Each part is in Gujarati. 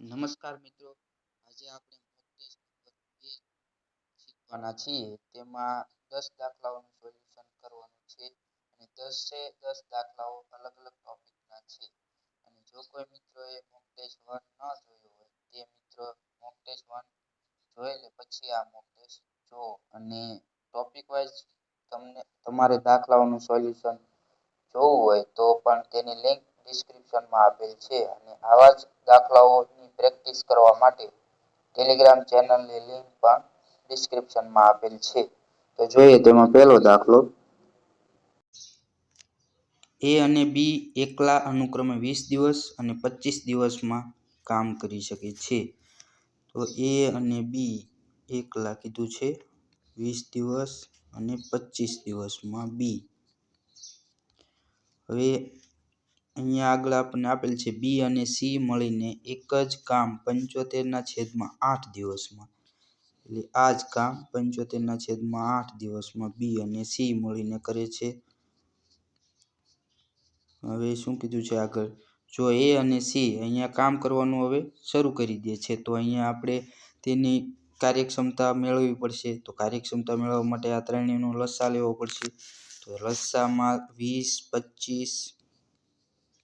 નમસ્કાર મિત્રો. આજે આપણે શીખવાના છીએ. તેમાં દસ દાખલાઓનું સોલ્યુશન કરવાનું છે અને દસે દસ દાખલાઓ અલગ અલગ ટોપિકના છે. અને જો કોઈ મિત્રોએ મોક ટેસ્ટ વન ન જોયો હોય, તે મિત્રો મોક ટેસ્ટ વન જોઈ લે, પછી આ મોક ટેસ્ટ જો અને ટોપિક વાઇઝ તમને તમારે દાખલાઓનું સોલ્યુશન જોવું હોય તો પણ તેની લિંક ડિસ્ક્રિપ્શનમાં આપેલ છે અને આવા જ દાખલાઓની પ્રેક્ટિસ કરવા માટે ટેલિગ્રામ ચેનલની લિંક પણ ડિસ્ક્રિપ્શનમાં આપેલ છે. તો જોઈએ તેમાં પહેલો દાખલો. એ અને બી એકલા અનુક્રમે વીસ દિવસ અને પચીસ દિવસમાં કામ કરી શકે છે. તો એ અને બી એકલા કીધું છે. વીસ દિવસ અને પચીસ દિવસમાં બી. હવે અહીંયા આગળ આપણને આપેલ છે બી અને સી મળીને એક જ કામ પંચોતેરના છેદમાં આઠ દિવસમાં. એટલે આ જ કામ પંચોતેરના છેદમાં આઠ દિવસમાં બી અને સી મળીને કરે છે. હવે શું કીધું છે આગળ? જો એ અને સી અહીંયા કામ કરવાનું હવે શરૂ કરી દે છે, તો અહીંયા આપણે તેની કાર્યક્ષમતા મેળવવી પડશે. તો કાર્યક્ષમતા મેળવવા માટે આ ત્રણેયનો લસા લેવો પડશે. તો લસામાં વીસ, પચીસ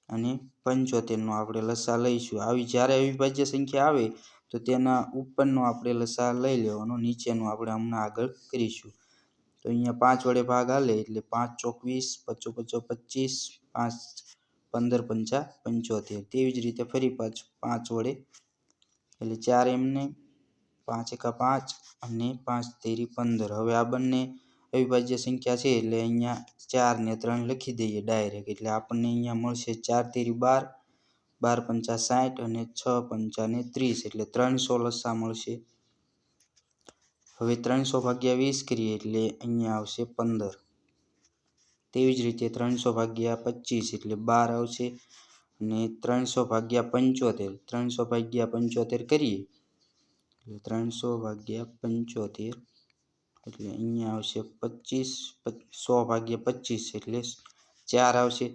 અને પંચોતેરનો આપણે લસા લઈશું. આવી જ્યારે અવિભાજ્ય સંખ્યા આવે, તો તેના ઉપરનો આપણે લસા લઈ લેવાનો, નીચેનો આપણે હમણાં આગળ કરીશું. તો અહીંયા પાંચ વડે ભાગ હાલે એટલે પાંચ ચોકવીસ પચો પચો પચીસ, પાંચ પંદર પંચા પંચોતેર. તેવી જ રીતે ફરી પાછું પાંચ વડે. એટલે ચાર એમને, પાંચ એકા પાંચ અને પાંચ તેરી પંદર. હવે આ બંને અવિભાજ્ય સંખ્યા છે એટલે અહીંયા ચાર ને ત્રણ લખી દઈએ ડાયરેક્ટ એટલે આપણને અહીંયા મળશે ચાર તેરી બાર બાર પંચા સાઠ અને છ પંચા ને ત્રીસ. એટલે ત્રણસો લસા મળશે. હવે ત્રણસો ભાગ્યા વીસ કરીએ એટલે અહીંયા આવશે પંદર. તેવી જ રીતે ત્રણસો ભાગ્યા પચીસ એટલે બાર આવશે અને ત્રણસો ભાગ્યા પંચોતેર. ત્રણસો ભાગ્યા પંચોતેર કરીએ ત્રણસો ભાગ્યા પંચોતેર એટલે અહીંયા આવશે પચીસ સો ભાગ્યા પચીસ એટલે ચાર આવશે.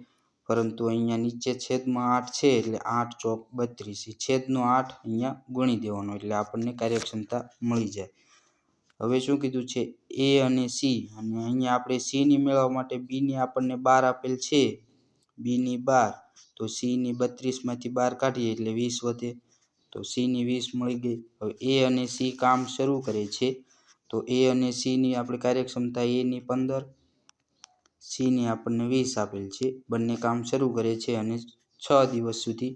પરંતુ અહીંયા નીચે છેદમાં આઠ છે એટલે આઠ ચોક બત્રીસ. છેદનો આઠ અહીંયા ગુણી દેવાનો એટલે આપણને કાર્યક્ષમતા મળી જાય. હવે શું કીધું છે? એ અને સી. અને અહીંયા આપણે સીની મેળવવા માટે બીની આપણને બાર આપેલ છે. બીની બાર. તો સીની બત્રીસમાંથી બાર કાઢીએ એટલે વીસ વધે. તો સીની વીસ મળી ગઈ. હવે એ અને સી કામ શરૂ કરે છે. તો એ અને સીની આપણી કાર્યક્ષમતા એની પંદર, સીની આપણને વીસ આપેલ છે. બંને કામ શરૂ કરે છે અને છ દિવસ સુધી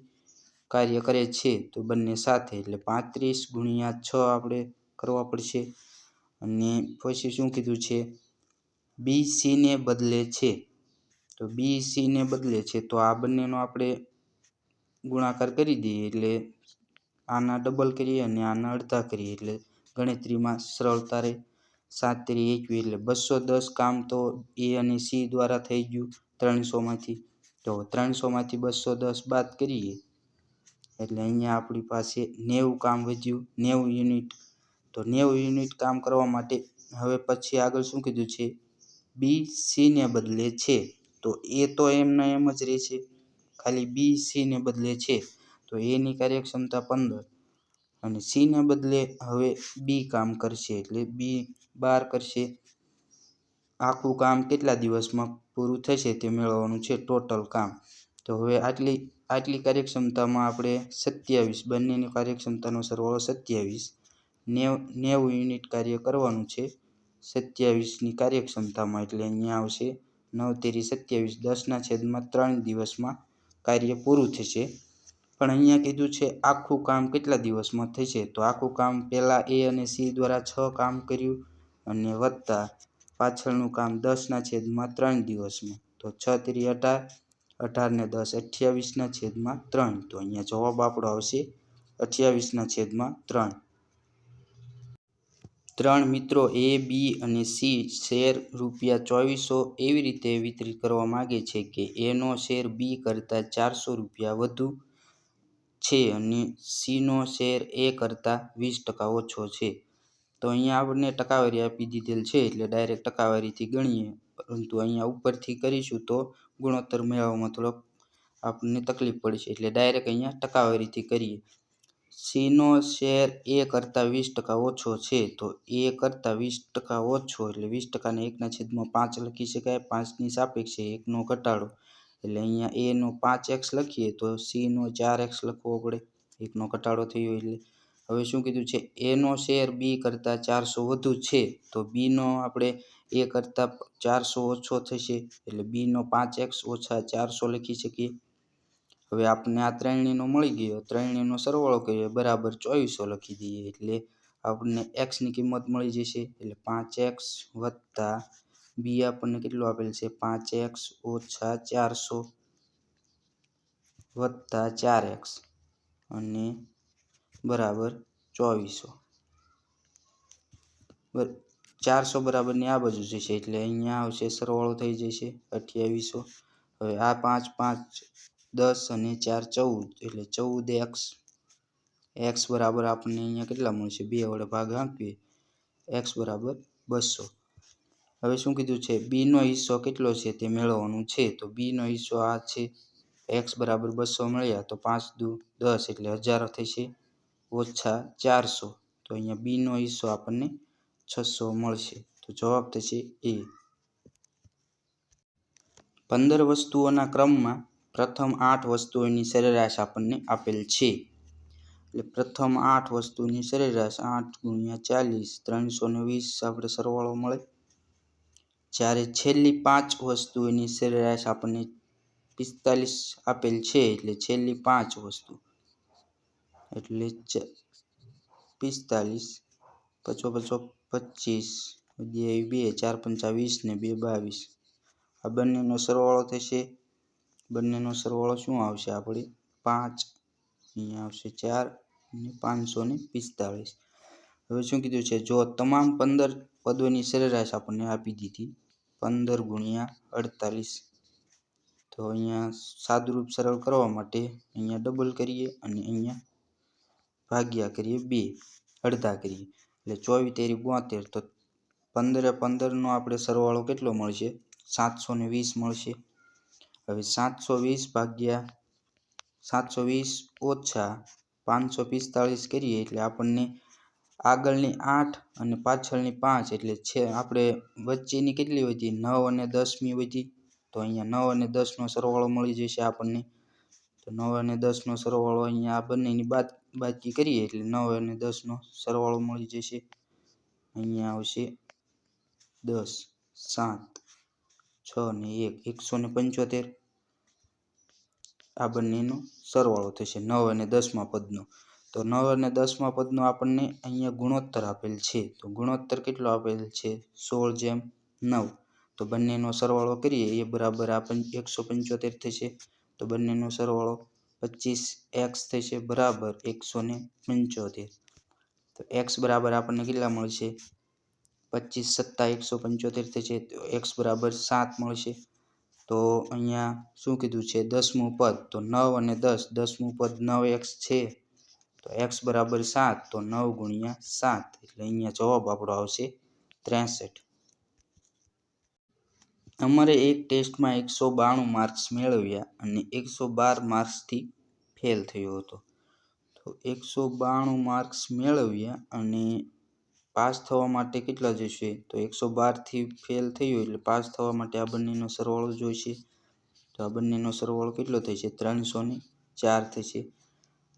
કાર્ય કરે છે. તો બંને સાથે એટલે પાંત્રીસ ગુણ્યા છ આપણે કરવા પડશે. અને પછી શું કીધું છે? બી સીને બદલે છે. તો બી સીને બદલે છે. તો આ બંનેનો આપણે ગુણાકાર કરી દઈએ એટલે આના ડબલ કરીએ અને આના અડધા કરીએ એટલે ગણતરીમાં સરળતા રહે. સાત તેરી એકવીસ એટલે બસો દસ કામ તો એ અને સી દ્વારા થઈ ગયું ત્રણસોમાંથી. તો ત્રણસોમાંથી બસો દસ બાદ કરીએ. એટલે અહીંયા આપણી પાસે નેવું કામ વધ્યું, નેવું યુનિટ. તો નેવું યુનિટ કામ કરવા માટે હવે પછી આગળ શું કીધું છે? બી સીને બદલે છે. તો એ તો એમના એમ જ રહે છે. ખાલી બી સીને બદલે છે. તો એની કાર્યક્ષમતા પંદર. અને સીના બદલે હવે બી કામ કરશે એટલે બી બાર કરશે. આખું કામ કેટલા દિવસમાં પૂરું થશે તે મેળવવાનું છે ટોટલ કામ. તો હવે આટલી આટલી કાર્યક્ષમતામાં આપણે સત્યાવીસ, બંનેની કાર્યક્ષમતાનો સરવાળો સત્યાવીસ, નેવ, નેવું યુનિટ કાર્ય કરવાનું છે સત્યાવીસની કાર્યક્ષમતામાં એટલે અહીંયા આવશે નવ તેરી સત્યાવીસ, દસના છેદમાં ત્રણ દિવસમાં કાર્ય પૂરું થશે. પણ અહીંયા કીધું છે, આખું કામ કેટલા દિવસમાં થશે? તો આખું કામ પહેલાં એ અને સી દ્વારા છ કામ કર્યું અને વત્તા પાછળનું કામ દસના છેદમાં ત્રણ દિવસમાં. તો છ ત્રી અઢાર અઢાર ને દસ અઠ્યાવીસના છેદમાં ત્રણ. તો અહીંયા જવાબ આપણો આવશે અઠ્યાવીસના છેદમાં ત્રણ. ત્રણ મિત્રો એ, બી અને સી શેર રૂપિયા ચોવીસો એવી રીતે વિતરિત કરવા માગે છે કે એનો શેર બી કરતાં ચારસો રૂપિયા વધુ છે અને સીનો શેર એ કરતાં વીસ ટકા ઓછો છે. તો અહીંયા આપણને ટકાવારી આપી દીધેલ છે એટલે ડાયરેક્ટ ટકાવારીથી ગણીએ. પરંતુ અહીંયા ઉપરથી કરીશું તો ગુણોત્તર મેળવવામાં થોડોક આપણને તકલીફ પડશે એટલે ડાયરેક્ટ અહીંયા ટકાવારીથી કરીએ. સીનો શેર એ કરતાં વીસ ટકા ઓછો છે તો એ કરતાં વીસ ટકા ઓછો એટલે વીસ ટકાને એકના છેદમાં પાંચ લખી શકાય. પાંચની સાપેક્ષે એકનો ઘટાડો એટલે અહીંયા એનો પાંચ એક્સ લખીએ તો સીનો ચાર એક્સ લખવો પડે. એકનો ઘટાડો થયો એટલે. હવે શું કીધું છે? એનો શેર બી કરતાં ચારસો વધુ છે, તો બીનો આપણે એ કરતાં ચારસો ઓછો થશે, એટલે બીનો પાંચ એક્સ ઓછા ચારસો લખી શકીએ. હવે આપણને આ ત્રણેયનો મળી ગયો. ત્રણેયનો સરવાળો કરીએ, બરાબર ચોવીસો લખી દઈએ, એટલે આપણને એક્સની કિંમત મળી જશે, એટલે પાંચ એક્સ વત્તા બી આપણને કેટલું આપેલ છે? પાંચ એક્સ ઓછા ચારસો વત્તા ચાર એક્સ અને બરાબર ચોવીસો. ચારસો બરાબરની આ બાજુ જશે એટલે અહીંયા આવશે, સરવાળો થઈ જશે અઠ્યાવીસો. હવે આ પાંચ પાંચ, દસ અને ચાર ચૌદ, એટલે ચૌદ એક્સ. એક્સ બરાબર આપણને અહીંયા કેટલા મળશે? બે વડે ભાગ આપીએ. એક્સ બરાબર બસો. હવે શું કીધું છે? બીનો હિસ્સો કેટલો છે તે મેળવવાનું છે? તો બીનો હિસ્સો આ છે. એક્સ બરાબર બસો મળ્યા, તો પાંચ દુ દસ એટલે હજાર થશે. ઓછા ચારસો. તો અહીંયા બીનો હિસ્સો આપણને છસો મળશે. તો જવાબ થશે એ પંદર વસ્તુઓના ક્રમમાં પ્રથમ આઠ વસ્તુઓની સરેરાશ આપણને આપેલ છે. એટલે પ્રથમ આઠ વસ્તુની સરેરાશ આઠ ગુણ્યા ચાલીસ, ત્રણસો ને વીસ આપણે સરવાળો મળે. જ્યારે છેલ્લી પાંચ વસ્તુઓની સરેરાશ આપણને પિસ્તાલીસ આપેલ છે, એટલે છેલ્લી પાંચ વસ્તુ. એટલે પિસ્તાલીસ પચો પચો પચીસ બે, ચાર પંચા વીસ ને બે બાવીસ. આ બંનેનો સરવાળો થશે. બંનેનો સરવાળો શું આવશે આપણે? પાંચ. અહીંયા આવશે ચાર અને પાંચસો ને પિસ્તાળીસ હવે શું કીધું છે? જો તમામ પંદર પદોની સરેરાશ આપણને આપી દીધી પંદર ગુણ્યા અડતાલીસ. તો અહીંયા સાદુરૂપ સરળ કરવા માટે અહીંયા ડબલ કરીએ અને અહીંયા ભાગ્યા કરીએ બે, અડધા કરીએ. એટલે ચોવીસ તેરી બોતેર, તો પંદરે પંદરનો આપણે સરવાળો કેટલો મળશે? સાતસો ને વીસ મળશે. હવે સાતસો વીસ ભાગ્યા સાતસો વીસ ઓછા પાંચસો પિસ્તાળીસ કરીએ એટલે આપણને આગળની આઠ અને પાછળની પાંચ એટલે છે, આપણે વચ્ચેની કેટલી વધી? નવ અને દસમી વધી. તો અહીંયા નવ અને દસનો સરવાળો મળી જશે આપણને. તો નવ અને દસનો સરવાળો અહીંયા આ બંનેની બાદ બાકી કરીએ એટલે નવ અને દસનો સરવાળો મળી જશે. અહીંયા આવશે દસ, સાત, છ ને એક, એકસો ને પંચોતેર. આ બંનેનો સરવાળો થશે નવ અને દસમા પદનો. તો નવ અને દસમા પદનો આપણને અહીંયા ગુણોત્તર આપેલ છે. તો ગુણોત્તર કેટલો આપેલ છે? સોળ જેમ નવ. તો બંનેનો સરવાળો કરીએ, એ બરાબર આપણને એકસો પંચોતેર થશે. તો બંનેનો સરવાળો પચીસ એક્સ થશે, બરાબર એકસો ને પંચોતેર. તો એક્સ બરાબર આપણને કેટલા મળશે? પચીસ સત્તા એકસો પંચોતેર થશે, તો એક્સ બરાબર સાત મળશે. તો અહીંયા શું કીધું છે? દસમું પદ. તો નવ અને દસ, દસમું પદ નવ એક્સ છે. તો એક્સ બરાબર સાત, તો નવ ગુણ્યા સાત, એટલે અહીંયા જવાબ આપણો આવશે ત્રેસઠ. અમારે એક ટેસ્ટમાં એકસો બાણું માર્ક્સ મેળવ્યા અને એકસો બાર માર્ક્સથી ફેલ થયો હતો. તો એકસો બાણું માર્ક્સ મેળવ્યા અને પાસ થવા માટે કેટલા જોઈશે તો એકસો બારથી ફેલ થયું એટલે પાસ થવા માટે આ બંનેનો સરવાળો જોઈશે. તો આ બંનેનો સરવાળો કેટલો થશે? ત્રણસો ને ચાર થશે.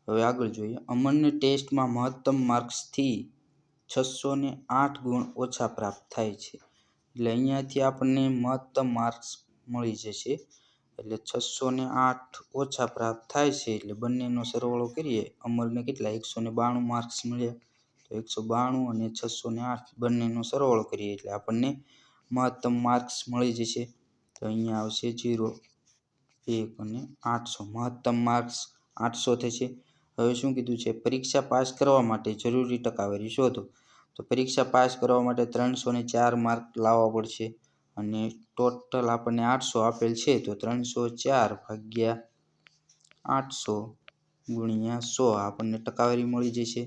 હવે આગળ જોઈએ. અમરને ટેસ્ટમાં મહત્તમ માર્ક્સથી છસો ને આઠ ગુણ ઓછા પ્રાપ્ત થાય છે. એટલે અહીંયાથી આપણને મહત્તમ માર્ક્સ મળી જશે. એટલે છસો ને આઠ ઓછા પ્રાપ્ત થાય છે. એટલે બંનેનો સરવાળો કરીએ. અમરને કેટલા? એકસો ને બાણું માર્ક્સ મળ્યા. તો એકસો બાણું અને છસો ને આઠ બંનેનો સરવાળો કરીએ. એટલે આપણને મહત્તમ માર્ક્સ મળી જશે. તો અહીંયા આવશે જીરો એક અને આઠસો. મહત્તમ માર્ક્સ આઠસો થશે. હવે શું કીધું છે? પરીક્ષા પાસ કરવા માટે જરૂરી ટકાવારી શોધો. તો પરીક્ષા પાસ કરવા માટે ત્રણસો ને ચાર માર્ક લાવવા પડશે અને ટોટલ આપણને આઠસો આપેલ છે, તો ત્રણસો ચાર ભાગ્યા આઠસો ગુણ્યા સો આપણને ટકાવારી મળી જશે.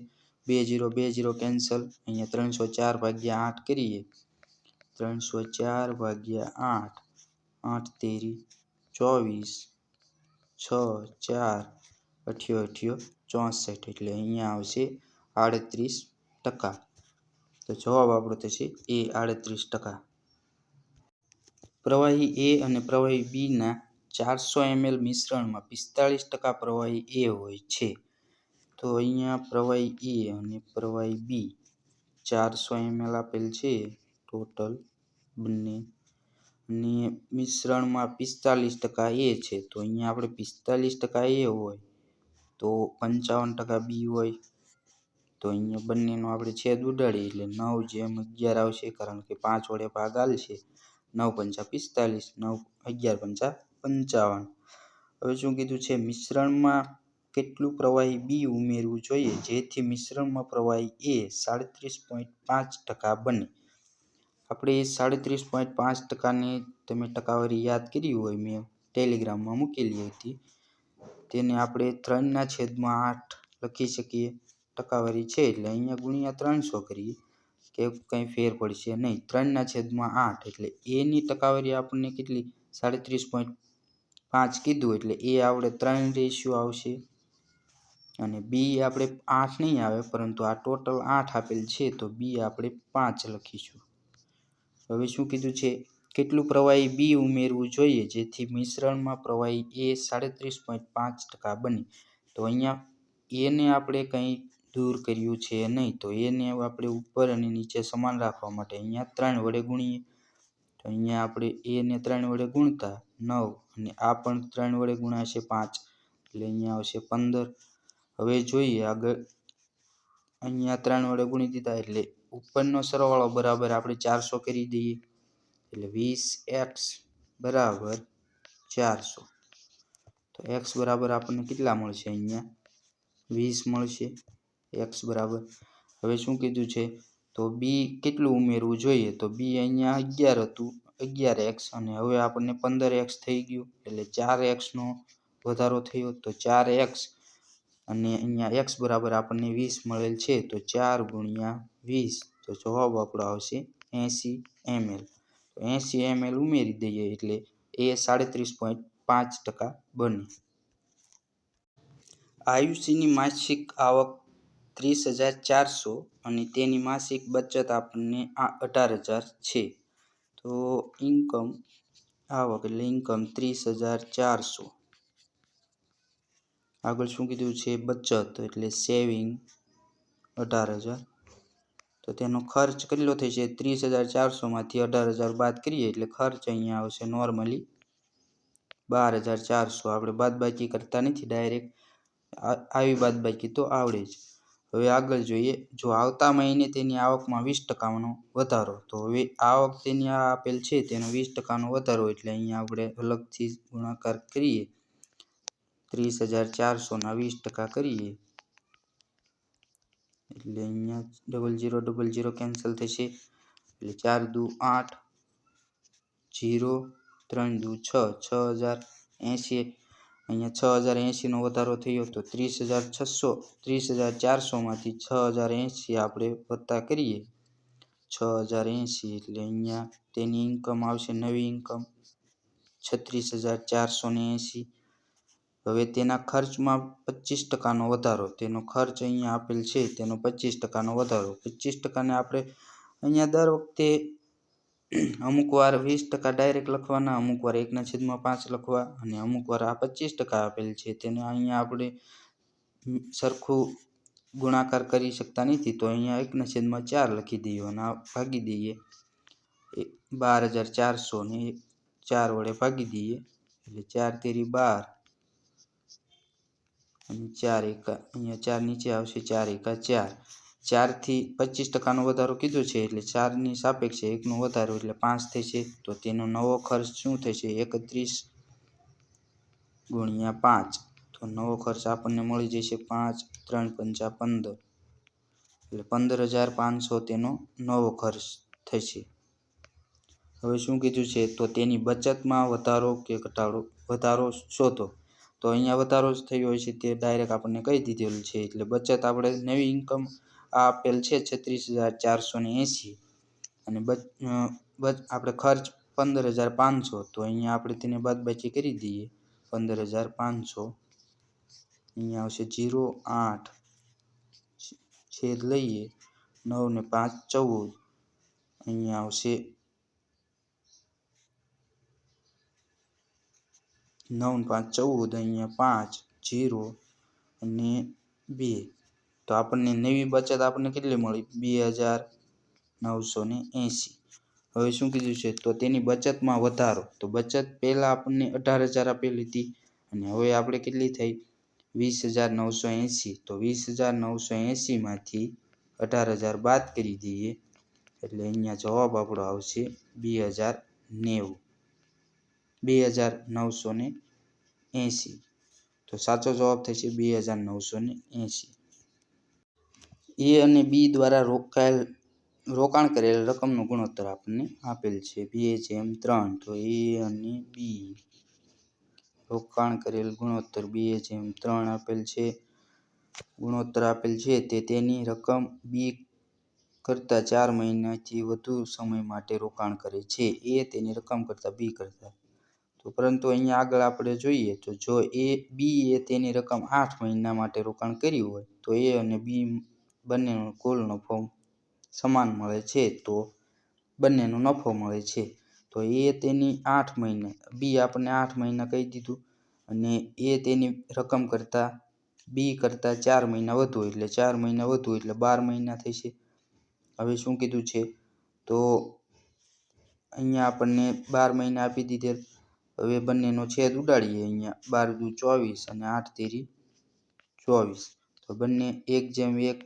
બે જીરો બે જીરો કેન્સલ. અહીંયા ત્રણસો ચાર ભાગ્યા આઠ કરીએ. ત્રણસો ચાર ભાગ્યા આઠ. આઠ તેરી ચોવીસ. છ, ચાર અઠ્યો અઠ્યો ચોસઠ એટલે અહીંયા આવશે આડત્રીસ ટકા. તો જવાબ આપણો થશે એ આડત્રીસ ટકા. પ્રવાહી એ અને પ્રવાહી બીના ચારસો એમએલ મિશ્રણમાં પિસ્તાળીસ ટકા પ્રવાહી એ હોય છે. તો અહીંયા પ્રવાહી એ અને પ્રવાહી બી ચારસો એમએલ આપેલ છે ટોટલ બંને. અને મિશ્રણમાં પિસ્તાલીસ ટકા એ છે. તો અહીંયા આપણે પિસ્તાલીસ ટકા એ હોય તો પંચાવન ટકા બી હોય. તો અહીંયા બંનેનો આપણે છેદ ઉડાડીએ એટલે નવ જેમ અગિયાર આવશે કારણ કે પાંચ વડે ભાગ છે નવ પંચા પિસ્તાલીસ, નવ અગિયાર પંચા પંચાવન. હવે શું કીધું છે? મિશ્રણમાં કેટલું પ્રવાહી બી ઉમેરવું જોઈએ? જેથી મિશ્રણમાં પ્રવાહી એ સાડત્રીસ પોઈન્ટ પાંચ ટકા બને. આપણે સાડત્રીસ પોઈન્ટ પાંચ ટકાની તમે ટકાવારી યાદ કરી હોય, મેં ટેલિગ્રામમાં મૂકેલી હતી. તેને આપણે ત્રણના છેદમાં આઠ લખી શકીએ. ટકાવારી છે એટલે અહીંયા ગુણ્યા ત્રણસો કરીએ કે કંઈ ફેર પડશે નહીં. ત્રણના છેદમાં આઠ એટલે એની ટકાવારી આપણને કેટલી? સાડત્રીસ પોઈન્ટ પાંચ કીધું એટલે એ આપણે ત્રણ રેશિયો આવશે. અને બી આપણે આઠ નહીં આવે પરંતુ આ ટોટલ આઠ આપેલ છે તો બી આપણે પાંચ લખીશું. હવે શું કીધું છે? કેટલું પ્રવાહી બી ઉમેરવું જોઈએ? જેથી મિશ્રણમાં પ્રવાહી એ સાડત્રીસ પોઈન્ટ પાંચ ટકા બને. તો અહીંયા એને આપણે કંઈ દૂર કર્યું છે નહીં, તો એને આપણે ઉપર અને નીચે સમાન રાખવા માટે અહીંયા ત્રણ વડે ગુણીએ. તો અહીંયા આપણે એને ત્રણ વડે ગુણતા નવ, અને આ પણ ત્રણ વડે ગુણાશે પાંચ, એટલે અહીંયા આવશે પંદર. હવે જોઈએ આગળ. અહીંયા ત્રણ વડે ગુણી દીધા, એટલે ઉપરનો સરવાળો બરાબર આપણે ચારસો કરી દઈએ. એટલે વીસ એક્સ બરાબર ચારસો. તો એક્સ બરાબર આપણને કેટલા મળશે અહીંયા? વીસ મળશે. એક્સ બરાબર. હવે શું કીધું છે? તો બી કેટલું ઉમેરવું જોઈએ? તો બી અહીંયા અગિયાર હતું. અગિયાર એક્સ અને હવે આપણને પંદર એક્સ થઈ ગયું. એટલે ચાર એક્સનો વધારો થયો. તો ચાર એક્સ અને અહીંયા એક્સ બરાબર આપણને વીસ મળેલ છે. તો ચાર ગુણ્યા વીસ. તો જવાબ આપણો આવશે એંસી એમએલ. તો એંસી એમએલ ઉમેરી દઈએ એટલે એ સાડત્રીસ પોઈન્ટ પાંચ ટકા બને. આયુષીની માસિક આવક ત્રીસ હજાર ચારસો અને તેની માસિક બચત આપણને આ અઢાર હજાર છે. તો ઇન્કમ આવક એટલે ઇન્કમ ત્રીસ હજાર ચારસો. આગળ શું કીધું છે? બચત એટલે સેવિંગ અઢાર હજાર. તો તેનો ખર્ચ કેટલો થશે? ત્રીસ હજાર ચારસોમાંથી અઢાર હજાર બાદ કરીએ એટલે ખર્ચ અહીંયા આવશે નોર્મલી બાર હજાર ચારસો. આપણે બાદબાકી કરતા નથી ડાયરેક્ટ આવી બાદબાકી તો આવડે જ. હવે આગળ જોઈએ, જો આવતા મહિને તેની આવકમાં વીસ ટકાનો વધારો, તો હવે આવક તેની આ આપેલ છે તેનો વીસ ટકાનો વધારો એટલે અહીંયા આપણે અલગથી ગુણાકાર કરીએ. ત્રીસ હજાર ચારસોના વીસ ટકા કરીએ. એટલે અહીંયા double zero double zero cancel થશે. એટલે ચાર દુ આઠ જીરો ત્રણ દુ છ છ હજાર એંશી. અહીંયા છ હજાર એંશીનો વધારો થયો તો ત્રીસ હજાર છસો, ત્રીસ હજાર ચારસોમાંથી છ હજાર એંશી આપણે વત્તા કરીએ. છ હજાર એંશી એટલે અહીંયા તેની ઇન્કમ આવશે નવી ઇન્કમ છત્રીસ હજાર ચારસો ને એંશી. હવે તેના ખર્ચમાં પચીસ ટકાનો વધારો. તેનો ખર્ચ અહીંયા આપેલ છે, તેનો પચીસ ટકાનો વધારો. પચીસ ટકાને આપણે અહીંયા દર વખતે અમુક વાર વીસ ટકા ડાયરેક્ટ લખવાના, અમુક વાર એકના છેદમાં પાંચ લખવા અને અમુક વાર આ પચીસ ટકા આપેલ છે. તેને અહીંયા આપણે સરખું ગુણાકાર કરી શકતા નથી, તો અહીંયા એકના છેદમાં ચાર લખી દઈએ અને આ ભાગી દઈએ. બાર હજાર ચારસો ને ચાર વડે ભાગી દઈએ. એટલે ચાર તેરી બાર. ચાર એકા, અહીંયા ચાર નીચે આવશે, ચાર એકા ચાર. ચારથી પચીસ ટકાનો વધારો કીધો છે, એટલે ચારની સાપેક્ષે એકનો વધારો, એટલે પાંચ થશે તો તેનો નવો ખર્ચ શું થશે એકત્રીસ ગુણ્યા પાંચ. તો નવો ખર્ચ આપણને મળી જશે પાંચ, ત્રણ પંચા પંદર. એટલે પંદર હજાર પાંચસો તેનો નવો ખર્ચ થશે હવે શું કીધું છે? તો તેની બચતમાં વધારો કે ઘટાડો? વધારો શોધો. તો અહીંયા વધારો જ થયો હોય છે તે ડાયરેક્ટ આપણને કહી દીધેલું છે. એટલે બચત આપણે નવી ઇન્કમ આ આપેલ છે છત્રીસ હજાર ચારસો ને એંસી અને બચ, આપણે ખર્ચ પંદર હજાર પાંચસો. તો અહીંયા આપણે તેને બાદબાકી કરી દઈએ પંદર હજાર પાંચસો. અહીંયા આવશે જીરો આઠ. છેદ લઈએ નવ ને પાંચ ચૌદ. અહીંયા આવશે નવ પાંચ ચૌદ અહીંયા પાંચ જીરો અને બે. તો આપણને નવી બચત આપણને કેટલી મળી? બે હજાર નવસો ને એંસી હવે શું કીધું છે? તો તેની બચતમાં વધારો. તો બચત પહેલાં આપણને અઢાર હજાર આપેલી હતી અને હવે આપણે કેટલી થઈ? વીસ હજાર નવસો એંસી તો વીસ હજાર નવસો એંસીમાંથી અઢાર હજાર બાદ કરી દઈએ. એટલે અહીંયા જવાબ આપણો આવશે બે હજાર નેવું. બે હજાર નવસો ને એંસી તો સાચો જવાબ થશે બે હજાર નવસો ને એંસી એ અને બી દ્વારા રોકાયેલ, રોકાણ કરેલ રકમનો ગુણોત્તર આપણને આપેલ છે. બે જેમ ત્રણ, તો એ અને બી રોકાણ કરેલ ગુણોત્તર બે જેમ ત્રણ આપેલ છે. ગુણોત્તર આપેલ છે તે તેની રકમ બી કરતાં ચાર મહિનાથી વધુ સમય માટે રોકાણ કરે છે. એ તેની રકમ કરતાં બી કરતાં તો પરંતુ અહીંયા આગળ આપણે જોઈએ તો જો એ બી એ તેની રકમ આઠ મહિના માટે રોકાણ કર્યું હોય, તો એ અને બી બંનેનો કુલ નફો સમાન મળે છે તો બંનેનો નફો મળે છે. તો એ તેની આઠ મહિના, બી આપણને આઠ મહિના કહી દીધું અને એ તેની રકમ કરતાં, બી કરતાં ચાર મહિના વધુ એટલે ચાર મહિના વધુ એટલે બાર મહિના થશે હવે શું કીધું છે? તો અહીંયા આપણને બાર મહિના આપી દીધેલ. હવે બંનેનો છેદ ઉડાડીએ અહીંયા બાર દુ ચોવીસ અને આઠ તેરી ચોવીસ. તો બંને એક જેમ એક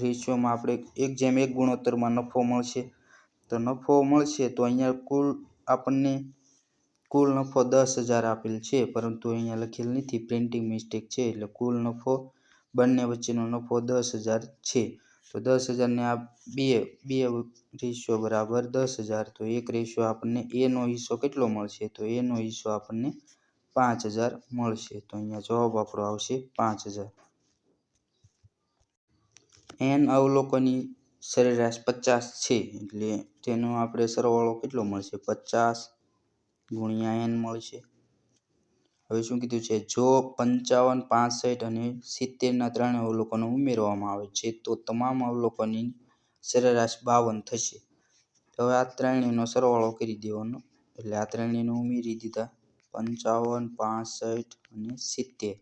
રેશિયોમાં આપણે એક જેમ એક ગુણોત્તરમાં નફો મળશે. તો નફો મળશે તો અહીંયા કુલ આપણને કુલ નફો દસ હજાર આપેલ છે, પરંતુ અહીંયા લખેલ નથી. પ્રિન્ટિંગ મિસ્ટેક છે એટલે કુલ નફો બંને વચ્ચેનો નફો દસ હજાર છે. તો દસ હજારને આ બે બે રેશિયો બરાબર દસ હજાર. તો એક રેશિયો આપણને એનો હિસ્સો કેટલો મળશે? તો એનો હિસ્સો આપણને પાંચ હજાર મળશે. તો અહીંયા જવાબ આપણો આવશે પાંચ હજાર. એન અવલોકોની સરેરાશ પચાસ છે. એટલે તેનો આપણે સરવાળો કેટલો મળશે? પચાસ ગુણ્યા એન મળશે. હવે શું કીધું છે? જો પંચાવન, પાસઠ અને સિત્તેરના ત્રણ અવલોકનો ઉમેરવામાં આવે છે, તો તમામ અવલોકનની સરેરાશ બાવન થશે. હવે આ ત્રણેયનો સરવાળો કરી દેવાનો. એટલે આ ત્રણેયનો ઉમેરી દીધા પંચાવન, પાસઠ અને સિત્તેર.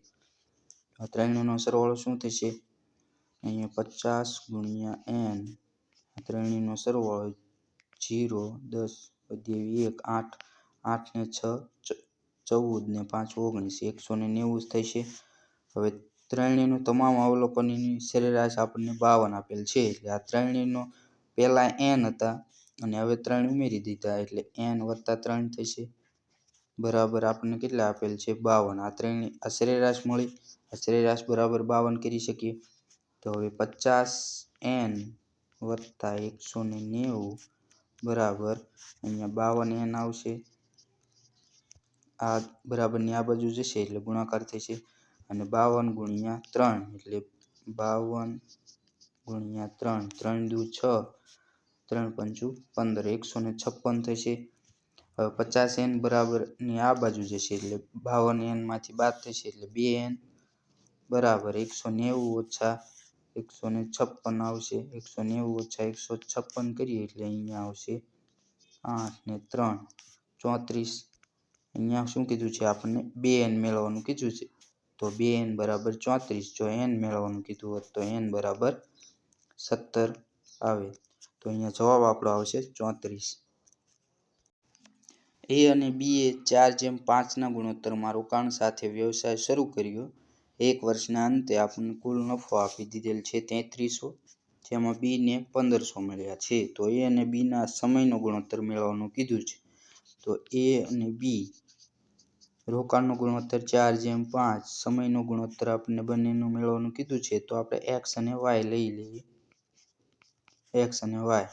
આ ત્રણેયનો સરવાળો શું થશે? અહીંયા પચાસ ગુણ્યા એન. ત્રણેયનો સરવાળો જીરો, દસ અગિયાર એક, આઠ. આઠ ને છ ચૌદ ને પાંચ, ઓગણીસ, એકસો ને નેવું થશે હવે ત્રણેયનું તમામ અવલોકનની સરેરાશ આપણને બાવન આપેલ છે. એટલે આ ત્રણેયનો પહેલાં એન હતા અને હવે ત્રણ ઉમેરી દીધા, એટલે એન વત્તા ત્રણ થશે બરાબર આપણને કેટલા આપેલ છે? બાવન. આ ત્રણ આ સરેરાશ મળી, આ સરેરાશ બરાબર બાવન કરી શકીએ. તો હવે પચાસ એન વત્તા એકસો ને નેવું, બરાબર. અહીંયા બાવન એન આવશે. આ બરાબરની આ બાજુ જશે એટલે ગુણાકાર થશે અને બાવન ગુણ્યા ત્રણ એટલે બાવન ગુણ્યા ત્રણ ત્રણ દુ છ, ત્રણ પંચું પંદર, એકસો ને છપ્પન થશે હવે પચાસ એન બરાબરની આ બાજુ જશે એટલે બાવન એનમાંથી બાદ થશે એટલે બે એન બરાબર એકસો નેવું ઓછા એકસો ને છપ્પન આવશે. એકસો નેવું ઓછા એકસો છપ્પન કરીએ એટલે અહીંયા આવશે આઠ ને ત્રણ, ચોત્રીસ અહીંયા શું કીધું છે? આપણને બે એન મેળવવાનું કીધું છે. તો બે એન બરાબર ચોત્રીસ. જો એન મેળવવાનું કીધું હોત તો એન બરાબર સત્તર આવે. તો અહીંયા જવાબ આપણો આવશે ચોત્રીસ. એ અને બી એ ચાર જેમ પાંચના ગુણોત્તરમાં રોકાણ સાથે વ્યવસાય શરૂ કર્યો. એક વર્ષના અંતે આપણને કુલ નફો આપી દીધેલ છે તેત્રીસો, જેમાં બીને પંદરસો મળ્યા છે. તો એ અને બીના સમયનો ગુણોત્તર મેળવવાનું કીધું છે. તો એ અને બી રોકાણનો ગુણોત્તર ચાર જેમ પાંચ, સમયનો ગુણોત્તર આપણને બંનેનું મેળવવાનું કીધું છે, તો આપણે એક્સ અને વાય લઈ લઈએ. એક્સ અને વાય.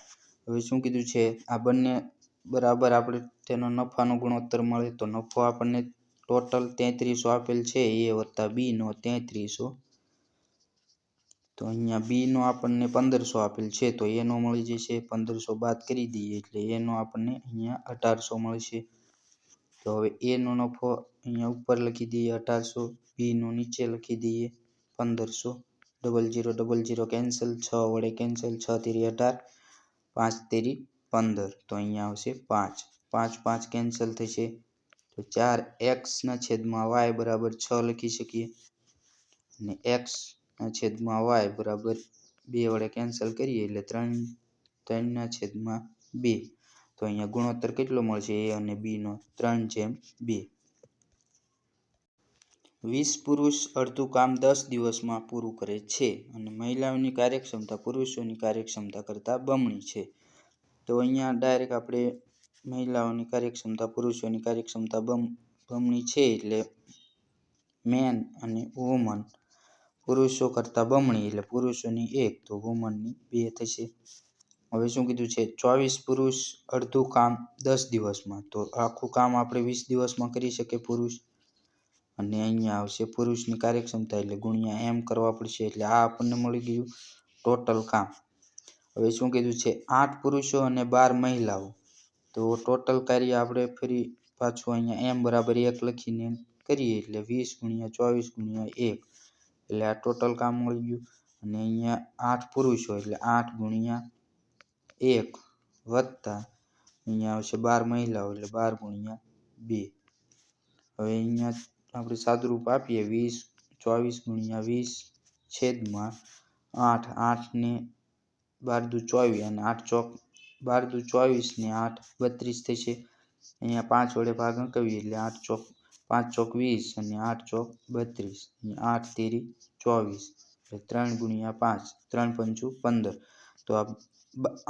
હવે શું કીધું છે? આ બંને બરાબર આપણે તેનો નફાનો ગુણોત્તર મળે તો નફો આપણને ટોટલ તેત્રીસો આપેલ છે, એ વત્તા બીનો તેત્રીસો. તો અહીંયા બીનો આપણને પંદરસો આપેલ છે, તો એનો મળી જશે પંદરસો બાદ કરી દઈએ એટલે એનો આપણને અહીંયા અઢારસો મળશે. તો હવે એનો નફો અહીંયા ઉપર લખી દઈએ અઢારસો બીનો નીચે લખી દઈએ પંદરસો. Double zero double zero cancel છ વડે કેન્સલ છ તેરી અઢાર, પાંચ તેરી પંદર. તો અહીંયા આવશે પાંચ. પાંચ પાંચ કેન્સલ થશે. તો ચાર એક્સના છેદમાં વાય બરાબર છ લખી શકીએ. અને એક્સના છેદમાં વાય બરાબર બે વડે કેન્સલ કરીએ એટલે ત્રણ ત્રણના છેદમાં બે. તો અહીંયા ગુણોત્તર કેટલો મળશે? એ અને બીનો ત્રણ જેમ બે. વીસ પુરુષ અડધું કામ દસ દિવસમાં પૂરું કરે છે અને મહિલાઓની કાર્યક્ષમતા પુરુષોની કાર્યક્ષમતા કરતાં બમણી છે. તો અહીંયા ડાયરેક્ટ આપણે મહિલાઓની કાર્યક્ષમતા, પુરુષોની કાર્યક્ષમતા બમ, બમણી છે એટલે મેન અને વુમન પુરુષો કરતાં બમણી એટલે પુરુષોની એક, તો વુમનની બે થશે. હવે શું કીધું છે? ચોવીસ પુરુષ અડધું કામ દસ દિવસમાં. તો આખું કામ આપણે વીસ દિવસમાં કરી શકીએ પુરુષ. અને અહીંયા આવશે પુરુષની કાર્યક્ષમતા એટલે ગુણ્યા એમ કરવા પડશે એટલે આ આપણને મળી ગયું ટોટલ કામ. હવે શું કીધું છે? આઠ પુરુષો અને બાર મહિલાઓ. તો ટોટલ કાર્ય આપણે ફરી પાછું અહીંયા એમ બરાબર એક લખીને કરીએ એટલે વીસ ગુણ્યા ચોવીસ ગુણ્યા એક. એટલે આ ટોટલ કામ મળી ગયું. અને અહીંયા આઠ પુરુષો એટલે આઠ ગુણ્યા એક વત્તા અહીંયા આવશે બાર મહિલાઓ એટલે બાર ગુણ્યા બે. હવે અહીંયા આપણે સાદુરૂપ આપીએ વીસ, ચોવીસ ગુણ્યા વીસ છેદમાં આઠ. આઠને બાર દુ ચોવીસ અને આઠ ચોક, બાર દુ ચોવીસ ને આઠ બત્રીસ થશે અહીંયા પાંચ વડે ભાગ અંકવીએ એટલે આઠ ચોક, પાંચ ચોક વીસ અને આઠ ચોક બત્રીસ. આઠ તેરી ચોવીસ. એટલે ત્રણ ગુણ્યા પાંચ, ત્રણ પંચું પંદર. તો આ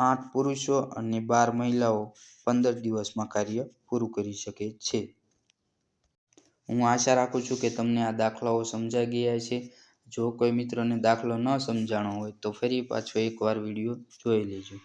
આઠ પુરુષો અને બાર મહિલાઓ પંદર દિવસમાં કાર્ય પૂરું કરી શકે છે. હું આશા રાખું છું કે તમને આ દાખલાઓ સમજાઈ ગયા છે. જો કોઈ મિત્રને દાખલો ન સમજાણો હોય તો ફરી પાછો એકવાર વીડિયો જોઈ લેજો.